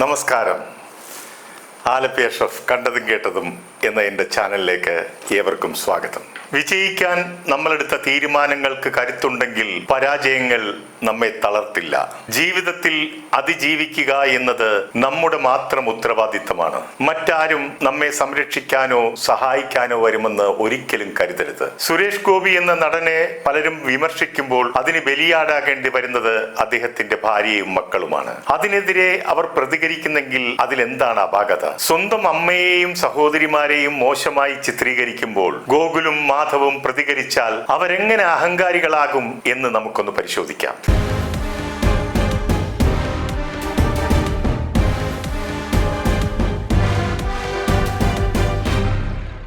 നമസ്കാരം. ആലപ്പി കണ്ടതും കേട്ടതും എന്ന എന്റെ ചാനലിലേക്ക് ഏവർക്കും സ്വാഗതം. വിജയിക്കാൻ നമ്മളെടുത്ത തീരുമാനങ്ങൾക്ക് കരുത്തുണ്ടെങ്കിൽ പരാജയങ്ങൾ നമ്മെ തളർത്തില്ല. ജീവിതത്തിൽ അതിജീവിക്കുക എന്നത് നമ്മുടെ മാത്രം ഉത്തരവാദിത്തമാണ്. മറ്റാരും നമ്മെ സംരക്ഷിക്കാനോ സഹായിക്കാനോ വരുമെന്ന് ഒരിക്കലും കരുതരുത്. സുരേഷ് ഗോപി എന്ന നടനെ പലരും വിമർശിക്കുമ്പോൾ അതിന് ബലിയാടാകേണ്ടി വരുന്നത് അദ്ദേഹത്തിന്റെ ഭാര്യയും മക്കളുമാണ്. അതിനെതിരെ അവർ പ്രതികരിക്കുന്നെങ്കിൽ അതിലെന്താണ് അപാകത? സ്വന്തം അമ്മയെയും സഹോദരിമാരെയും മോശമായി ചിത്രീകരിക്കുമ്പോൾ ഗോകുലും മാധവും പ്രതികരിച്ചാൽ അവരെങ്ങനെ അഹങ്കാരികളാകും എന്ന് നമുക്കൊന്ന് പരിശോധിക്കാം.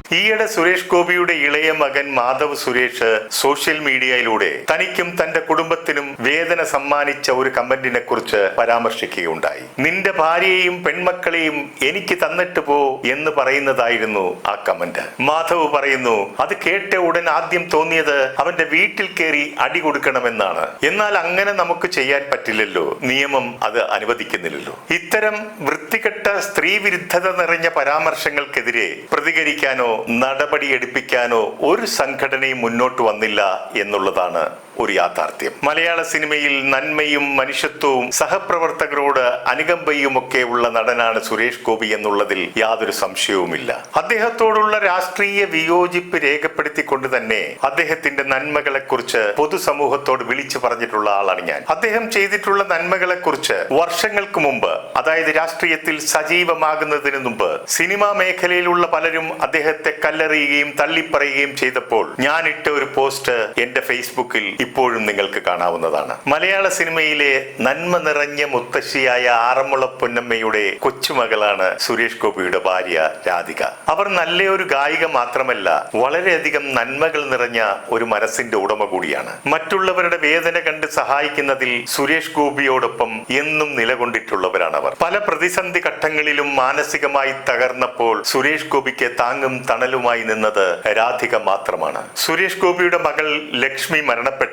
ഈയിടെ സുരേഷ് ഗോപിയുടെ ഇളയ മകൻ മാധവ് സുരേഷ് സോഷ്യൽ മീഡിയയിലൂടെ തനിക്കും തന്റെ കുടുംബത്തിനും വേദന സമ്മാനിച്ച ഒരു കമന്റിനെ കുറിച്ച് പരാമർശിക്കുകയുണ്ടായി. നിന്റെ ഭാര്യയെയും പെൺമക്കളെയും എനിക്ക് തന്നിട്ട് പോ എന്ന് പറയുന്നതായിരുന്നു ആ കമന്റ്. മാധവ് പറയുന്നു അത് കേട്ട ഉടൻ ആദ്യം തോന്നിയത് അവന്റെ വീട്ടിൽ കയറി അടി കൊടുക്കണമെന്നാണ്. എന്നാൽ അങ്ങനെ നമുക്ക് ചെയ്യാൻ പറ്റില്ലല്ലോ. നിയമം അത് അനുവദിക്കുന്നില്ലല്ലോ. ഇത്തരം വൃത്തികെട്ട സ്ത്രീവിരുദ്ധത നിറഞ്ഞ പരാമർശങ്ങൾക്കെതിരെ പ്രതികരിക്കാനോ നടപടിയെടുപ്പിക്കാനോ ഒരു സംഘടനയും മുന്നോട്ട് വന്നില്ല എന്നുള്ളതാണ് ഒരു യാഥാർത്ഥ്യം. മലയാള സിനിമയിൽ നന്മയും മനുഷ്യത്വവും സഹപ്രവർത്തകരോട് അനുകമ്പയും ഒക്കെ ഉള്ള നടനാണ് സുരേഷ് ഗോപി എന്നുള്ളതിൽ യാതൊരു സംശയവുമില്ല. അദ്ദേഹത്തോടുള്ള രാഷ്ട്രീയ വിയോജിപ്പ് രേഖപ്പെടുത്തിക്കൊണ്ട് തന്നെ അദ്ദേഹത്തിന്റെ നന്മകളെ കുറിച്ച് പൊതുസമൂഹത്തോട് വിളിച്ചു പറഞ്ഞിട്ടുള്ള ആളാണ് ഞാൻ. അദ്ദേഹം ചെയ്തിട്ടുള്ള നന്മകളെ കുറിച്ച് വർഷങ്ങൾക്ക് മുമ്പ് അതായത് രാഷ്ട്രീയത്തിൽ സജീവമാകുന്നതിന് മുമ്പ് സിനിമാ മേഖലയിലുള്ള പലരും അദ്ദേഹത്തെ കല്ലെറിയുകയും തള്ളിപ്പറയുകയും ചെയ്തപ്പോൾ ഞാനിട്ട ഒരു പോസ്റ്റ് എന്റെ ഫേസ്ബുക്കിൽ ഇപ്പോഴും നിങ്ങൾക്ക് കാണാവുന്നതാണ്. മലയാള സിനിമയിലെ നന്മ നിറഞ്ഞ മുത്തശ്ശിയായ ആറന്മുള പൊന്നമ്മയുടെ കൊച്ചുമകളാണ് സുരേഷ് ഗോപിയുടെ ഭാര്യ രാധിക. അവർ നല്ലൊരു ഗായിക മാത്രമല്ല വളരെയധികം നന്മകൾ നിറഞ്ഞ ഒരു മനസ്സിന്റെ ഉടമ കൂടിയാണ്. മറ്റുള്ളവരുടെ വേദന കണ്ട് സഹായിക്കുന്നതിൽ സുരേഷ് ഗോപിയോടൊപ്പം എന്നും നിലകൊണ്ടിട്ടുള്ളവരാണ് അവർ. പല പ്രതിസന്ധി ഘട്ടങ്ങളിലും മാനസികമായി തകർന്നപ്പോൾ സുരേഷ് ഗോപിക്ക് താങ്ങും തണലുമായി നിന്നത് രാധിക മാത്രമാണ്. സുരേഷ് ഗോപിയുടെ മകൾ ലക്ഷ്മി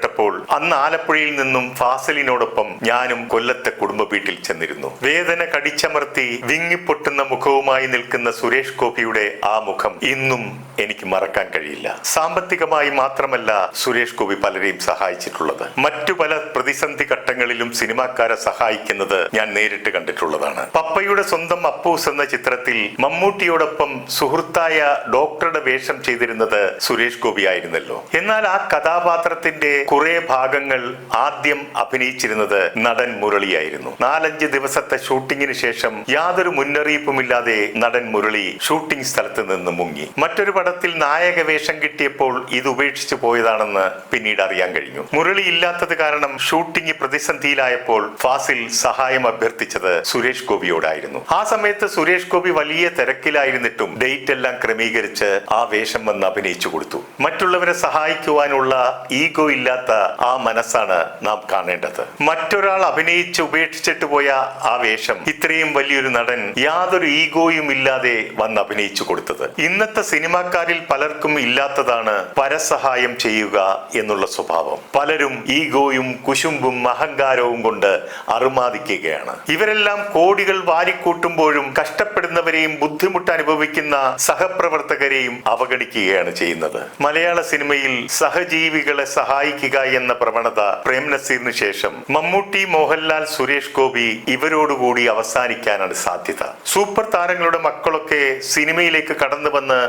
മരണപ്പെട്ടപ്പോൾ അന്ന് ആലപ്പുഴയിൽ നിന്നും ഫാസലിനോടൊപ്പം ഞാനും കൊല്ലത്തെ കുടുംബ വീട്ടിൽ ചെന്നിരുന്നു. വേദന കടിച്ചമർത്തി വിങ്ങിപ്പൊട്ടുന്ന മുഖവുമായി നിൽക്കുന്ന സുരേഷ് ഗോപിയുടെ ആ മുഖം ഇന്നും എനിക്ക് മറക്കാൻ കഴിയില്ല. സാമ്പത്തികമായി മാത്രമല്ല സുരേഷ് ഗോപി പലരെയും സഹായിച്ചിട്ടുള്ളത്. മറ്റു പല പ്രതിസന്ധി ഘട്ടങ്ങളിലും സിനിമാക്കാരെ സഹായിക്കുന്നത് ഞാൻ നേരിട്ട് കണ്ടിട്ടുള്ളതാണ്. പപ്പയുടെ സ്വന്തം അപ്പൂസ് എന്ന ചിത്രത്തിൽ മമ്മൂട്ടിയോടൊപ്പം സുഹൃത്തായ ഡോക്ടറുടെ വേഷം ചെയ്തിരുന്നത് സുരേഷ് ഗോപി ആയിരുന്നല്ലോ. എന്നാൽ ആ കഥാപാത്രത്തിന്റെ കുറെ ഭാഗങ്ങൾ ആദ്യം അഭിനയിച്ചിരുന്നത് നടൻ മുരളിയായിരുന്നു. നാലഞ്ച് ദിവസത്തെ ഷൂട്ടിങ്ങിന് ശേഷം യാതൊരു മുന്നറിയിപ്പുമില്ലാതെ നടൻ മുരളി ഷൂട്ടിംഗ് സ്ഥലത്ത് നിന്ന് മുങ്ങി. മറ്റൊരു പടത്തിൽ നായക വേഷം കിട്ടിയപ്പോൾ ഇത് ഉപേക്ഷിച്ചു പോയതാണെന്ന് പിന്നീട് അറിയാൻ കഴിഞ്ഞു. മുരളി ഇല്ലാത്തത് കാരണം ഷൂട്ടിംഗ് പ്രതിസന്ധിയിലായപ്പോൾ ഫാസിൽ സഹായം അഭ്യർത്ഥിച്ചത് സുരേഷ് ഗോപിയോടായിരുന്നു. ആ സമയത്ത് സുരേഷ് ഗോപി വലിയ തിരക്കിലായിരുന്നിട്ടും ഡേറ്റ് എല്ലാം ക്രമീകരിച്ച് ആ വേഷം വന്ന് അഭിനയിച്ചു കൊടുത്തു. മറ്റുള്ളവരെ സഹായിക്കുവാനുള്ള ഈഗോ ഇല്ലാത്ത ആ മനസ്സാണ് നാം കാണേണ്ടത്. മറ്റൊരാൾ അഭിനയിച്ച് ഉപേക്ഷിച്ചിട്ട് പോയ ആ വേഷം ഇത്രയും വലിയൊരു നടൻ യാതൊരു ഈഗോയും ഇല്ലാതെ വന്ന് അഭിനയിച്ചു കൊടുത്തത്. ഇന്നത്തെ സിനിമാക്കാരിൽ പലർക്കും ഇല്ലാത്തതാണ് പരസഹായം ചെയ്യുക എന്നുള്ള സ്വഭാവം. പലരും ഈഗോയും കുശുമ്പും അഹങ്കാരവും കൊണ്ട് അറുമാദിക്കുകയാണ്. ഇവരെല്ലാം കോടികൾ വാരിക്കൂട്ടുമ്പോഴും കഷ്ടപ്പെടുന്നവരെയും ബുദ്ധിമുട്ട് അനുഭവിക്കുന്ന സഹപ്രവർത്തകരെയും അവഗണിക്കുകയാണ് ചെയ്യുന്നത്. മലയാള സിനിമയിൽ സഹജീവികളെ സഹായിക്കുക എന്ന പ്രവണത പ്രേം നസീറിന് ശേഷം മമ്മൂട്ടി മോഹൻലാൽ സുരേഷ് ഗോപി ഇവരോടുകൂടി അവസാനിക്കാനാണ് സാധ്യത. സൂപ്പർ താരങ്ങളുടെ മക്കളൊക്കെ സിനിമയിലേക്ക് കടന്നു വന്ന്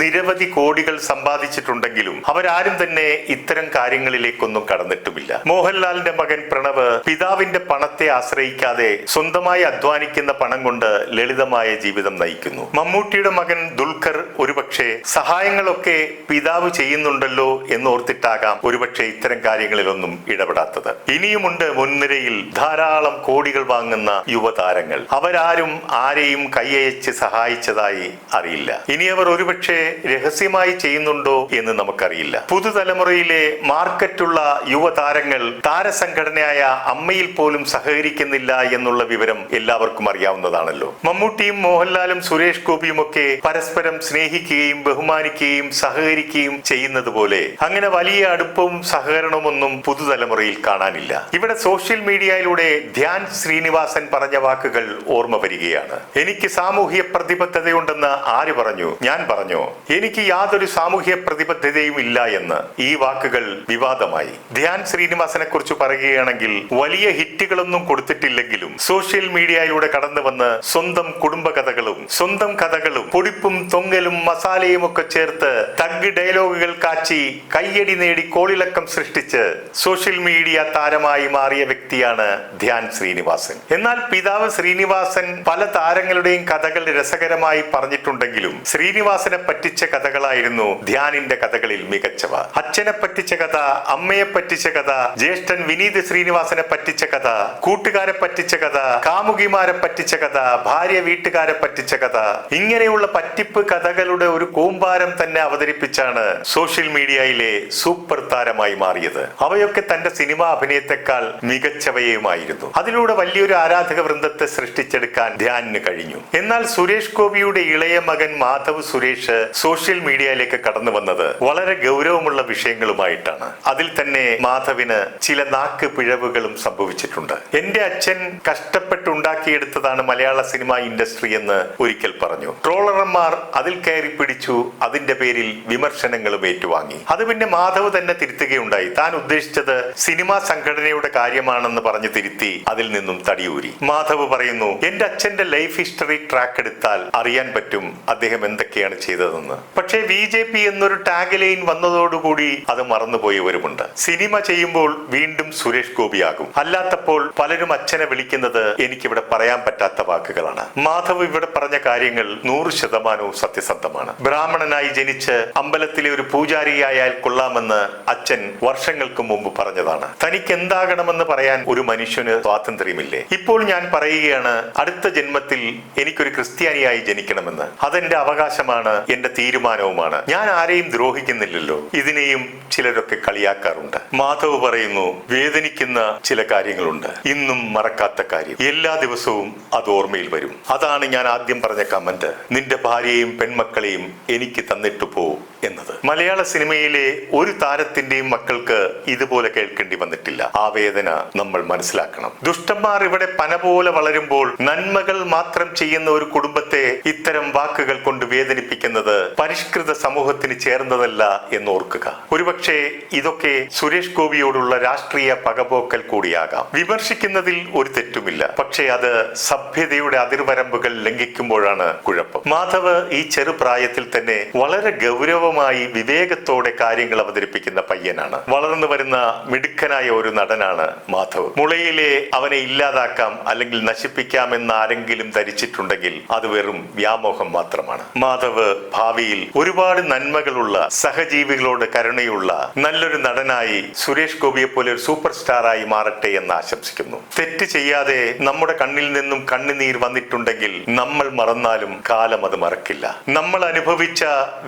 നിരവധി കോടികൾ സമ്പാദിച്ചിട്ടുണ്ടെങ്കിലും അവരാരും തന്നെ ഇത്തരം കാര്യങ്ങളിലേക്കൊന്നും കടന്നിട്ടുമില്ല. മോഹൻലാലിന്റെ മകൻ പ്രണവ് പിതാവിന്റെ പണത്തെ ആശ്രയിക്കാതെ സ്വന്തമായി അധ്വാനിക്കുന്ന പണം കൊണ്ട് ലളിതമായ ജീവിതം നയിക്കുന്നു. മമ്മൂട്ടിയുടെ മകൻ ദുൽഖർ ഒരുപക്ഷെ സഹായങ്ങളൊക്കെ പിതാവ് ചെയ്യുന്നുണ്ടല്ലോ എന്നോർത്തിട്ടാകാം ഒരുപക്ഷെ ഇത്തരം കാര്യങ്ങളിലൊന്നും ഇടപെടാത്തത്. ഇനിയുമുണ്ട് മുൻനിരയിൽ ധാരാളം കോടികൾ വാങ്ങുന്ന യുവതാരങ്ങൾ. അവരാരും ആരെയും കൈയയച്ച് സഹായിച്ചതായി അറിയില്ല. ഇനി അവർ ഒരുപക്ഷെ രഹസ്യമായി ചെയ്യുന്നുണ്ടോ എന്ന് നമുക്കറിയില്ല. പുതുതലമുറയിലെ മാർക്കറ്റുള്ള യുവതാരങ്ങൾ താരസംഘടനയായ അമ്മയിൽ പോലും സഹകരിക്കുന്നില്ല എന്നുള്ള വിവരം എല്ലാവർക്കും അറിയാവുന്നതാണല്ലോ. മമ്മൂട്ടിയും മോഹൻലാലും സുരേഷ് ഗോപിയും ഒക്കെ പരസ്പരം സ്നേഹിക്കുകയും ബഹുമാനിക്കുകയും സഹകരിക്കുകയും ചെയ്യുന്നത് പോലെ. അങ്ങനെ വലിയ അടുപ്പവും സഹകരണമൊന്നും പുതുതലമുറയിൽ കാണാനില്ല. ഇവിടെ സോഷ്യൽ മീഡിയയിലൂടെ ധ്യാൻ ശ്രീനിവാസൻ പറഞ്ഞ വാക്കുകൾ ഓർമ്മ വരികയാണ്. എനിക്ക് സാമൂഹ്യ പ്രതിബദ്ധതയുണ്ടെന്ന് ആര് പറഞ്ഞു? ഞാൻ പറഞ്ഞു എനിക്ക് യാതൊരു സാമൂഹ്യ പ്രതിബദ്ധതയും ഇല്ല എന്ന്. ഈ വാക്കുകൾ വിവാദമായി. ധ്യാൻ ശ്രീനിവാസനെ കുറിച്ച് പറയുകയാണെങ്കിൽ വലിയ ഹിറ്റുകളൊന്നും കൊടുത്തിട്ടില്ലെങ്കിലും സോഷ്യൽ മീഡിയയിലൂടെ കടന്നു വന്ന് സ്വന്തം കുടുംബകഥകളും സ്വന്തം കഥകളും പൊടിപ്പും തൊങ്ങലും മസാലയും ഒക്കെ ചേർത്ത് തഗ് ഡയലോഗുകൾ കാച്ചി കയ്യടി നേടി കോളിളക്കം സൃഷ്ടിച്ച് സോഷ്യൽ മീഡിയ താരമായി മാറിയ വ്യക്തിയാണ് ധ്യാൻ ശ്രീനിവാസൻ. എന്നാൽ പിതാവ് ശ്രീനിവാസൻ പല താരങ്ങളുടെയും കഥകൾ രസകരമായി പറഞ്ഞിട്ടുണ്ടെങ്കിലും ശ്രീനിവാസനെ പറ്റിച്ച കഥകളായിരുന്നു ധ്യാനിന്റെ കഥകളിൽ മികച്ചവ. അച്ഛനെ പറ്റിച്ച കഥ അമ്മയെ പറ്റിച്ച കഥ ജ്യേഷ്ഠൻ വിനീത് ശ്രീനിവാസനെ പറ്റിച്ച കഥ കൂട്ടുകാരെ പറ്റിച്ച കഥ കാമുകിമാരെ പറ്റിച്ച കഥ ഭാര്യ വീട്ടുകാരെ പറ്റിച്ച കഥ ഇങ്ങനെയുള്ള പറ്റിപ്പ് കഥകളുടെ ഒരു കൂമ്പാരം തന്നെ അവതരിപ്പിച്ചാണ് സോഷ്യൽ മീഡിയയിലെ സൂപ്പർ താരമായി മാറിയത്. അവയൊക്കെ തന്റെ സിനിമാ അഭിനയത്തെക്കാൾ മികച്ചവയുമായിരുന്നു. അതിലൂടെ വലിയൊരു ആരാധക വൃന്ദത്തെ സൃഷ്ടിച്ചെടുക്കാൻ ധ്യാനിന് കഴിഞ്ഞു. എന്നാൽ സുരേഷ് ഗോപിയുടെ ഇളയ മകൻ മാധവ് സുരേഷ് സോഷ്യൽ മീഡിയയിലേക്ക് കടന്നു വന്നത് വളരെ ഗൗരവമുള്ള വിഷയങ്ങളുമായിട്ടാണ്. അതിൽ തന്നെ മാധവിന് ചില നാക്ക് പിഴവുകളും സംഭവിച്ചിട്ടുണ്ട്. എന്റെ അച്ഛൻ കഷ്ടപ്പെട്ടുണ്ടാക്കിയെടുത്തതാണ് മലയാള സിനിമാ ഇൻഡസ്ട്രി എന്ന് ഒരിക്കൽ പറഞ്ഞു. ട്രോളർമാർ അതിൽ കയറി പിടിച്ചു അതിന്റെ പേരിൽ വിമർശനങ്ങളും ഏറ്റുവാങ്ങി. അത് പിന്നെ മാധവ് തന്നെ തിരുത്തുകയുണ്ടായി. താൻ ഉദ്ദേശിച്ചത് സിനിമാ സംഘടനയുടെ കാര്യമാണെന്ന് പറഞ്ഞു തിരുത്തി അതിൽ നിന്നും തടിയൂരി. മാധവ് പറയുന്നു എന്റെ അച്ഛന്റെ ലൈഫ് ഹിസ്റ്ററി ട്രാക്ക് എടുത്താൽ അറിയാൻ പറ്റും അദ്ദേഹം എന്തൊക്കെയാണ് ചെയ്തതെന്ന്. പക്ഷേ ബി ജെ പി എന്നൊരു ടാഗ് ലൈൻ വന്നതോടുകൂടി അത് മറന്നുപോയവരുമുണ്ട്. സിനിമ ചെയ്യുമ്പോൾ വീണ്ടും സുരേഷ് ഗോപിയാകും. അല്ലാത്തപ്പോൾ പലരും അച്ഛനെ വിളിക്കുന്നത് എനിക്കിവിടെ പറയാൻ പറ്റാത്ത വാക്കുകളാണ്. മാധവ് ഇവിടെ പറഞ്ഞ കാര്യങ്ങൾ നൂറ് ശതമാനവും സത്യസന്ധമാണ്. ബ്രാഹ്മണനായി ജനിച്ച് അമ്പലത്തിലെ ഒരു പൂജാരിയായാൽ കൊള്ളാമെന്ന് അച്ഛൻ വർഷങ്ങൾക്ക് മുമ്പ് പറഞ്ഞതാണ്. തനിക്ക് എന്താകണമെന്ന് പറയാൻ ഒരു മനുഷ്യന് സ്വാതന്ത്ര്യമില്ലേ? ഇപ്പോൾ ഞാൻ പറയുകയാണ് അടുത്ത ജന്മത്തിൽ എനിക്കൊരു ക്രിസ്ത്യാനിയായി ജനിക്കണമെന്ന്. അതെന്റെ അവകാശമാണ് എന്റെ തീരുമാനവുമാണ്. ഞാൻ ആരെയും ദ്രോഹിക്കുന്നില്ലല്ലോ. ഇതിനെയും ചിലരൊക്കെ കളിയാക്കാറുണ്ട്. മാധവ് പറയുന്നു വേദനിക്കുന്ന ചില കാര്യങ്ങളുണ്ട്. ഇന്നും മറക്കാത്ത കാര്യം. എല്ലാ ദിവസവും അത് ഓർമ്മയിൽ വരും. അതാണ് ഞാൻ ആദ്യം പറഞ്ഞ കമന്റ്. നിന്റെ ഭാര്യയും പെൺമക്കളെയും എനിക്ക് തന്നിട്ടു പോ എന്നത്. മലയാള സിനിമയിലെ ഒരു താരത്തിന്റെയും മക്കൾക്ക് ഇതുപോലെ കേൾക്കേണ്ടി വന്നിട്ടില്ല. ആ വേദന നമ്മൾ മനസ്സിലാക്കണം. ദുഷ്ടന്മാർ ഇവിടെ പന പോലെ വളരുമ്പോൾ നന്മകൾ മാത്രം ചെയ്യുന്ന ഒരു കുടുംബത്തെ ഇത്തരം വാക്കുകൾ കൊണ്ട് വേദനിപ്പിക്കുന്നത് പരിഷ്കൃത സമൂഹത്തിന് ചേർന്നതല്ല എന്ന് ഓർക്കുക ഒരുപക്ഷെ ഇതൊക്കെ സുരേഷ് ഗോപിയോടുള്ള രാഷ്ട്രീയ പകപോക്കൽ കൂടിയാകാം. വിമർശിക്കുന്നതിൽ ഒരു തെറ്റുമില്ല. പക്ഷേ അത് സഭ്യതയുടെ അതിർവരമ്പുകൾ ലംഘിക്കുമ്പോഴാണ് കുഴപ്പം. മാധവ് ഈ ചെറുപ്രായത്തിൽ തന്നെ വളരെ ഗൗരവമായി വിവേകത്തോടെ കാര്യങ്ങൾ അവതരിപ്പിക്കുന്ന പയ്യനാണ്. വളർന്നു വരുന്ന മിടുക്കനായ ഒരു നടനാണ് മാധവ്. മുളയിലെ അവനെ ഇല്ലാതാക്കാം അല്ലെങ്കിൽ നശിപ്പിക്കാം എന്ന് ആരെങ്കിലും ധരിച്ചിട്ടുണ്ടെങ്കിൽ അത് വെറും വ്യാമോഹം മാത്രമാണ്. മാധവ് ഭാവിയിൽ ഒരുപാട് നന്മകളുള്ള സഹജീവികളോട് കരുണയുള്ള നല്ലൊരു നടനായി സുരേഷ് ഗോപിയെ പോലെ ഒരു സൂപ്പർ സ്റ്റാറായി മാറട്ടെ എന്ന് ആശംസിക്കുന്നു. തെറ്റ് ചെയ്യാതെ നമ്മുടെ കണ്ണിൽ നിന്നും കണ്ണുനീർ വന്നിട്ടുണ്ടെങ്കിൽ നമ്മൾ മറന്നാലും കാലം അത് മറക്കില്ല. നമ്മൾ അനുഭവിച്ച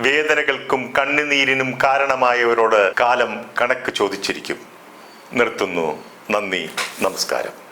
വേദനകൾക്കും കണ്ണുനീരിനും കാരണമായവരോട് കാലം കണക്ക് ചോദിച്ചിരിക്കും. നിർത്തുന്നു. നന്ദി. നമസ്കാരം.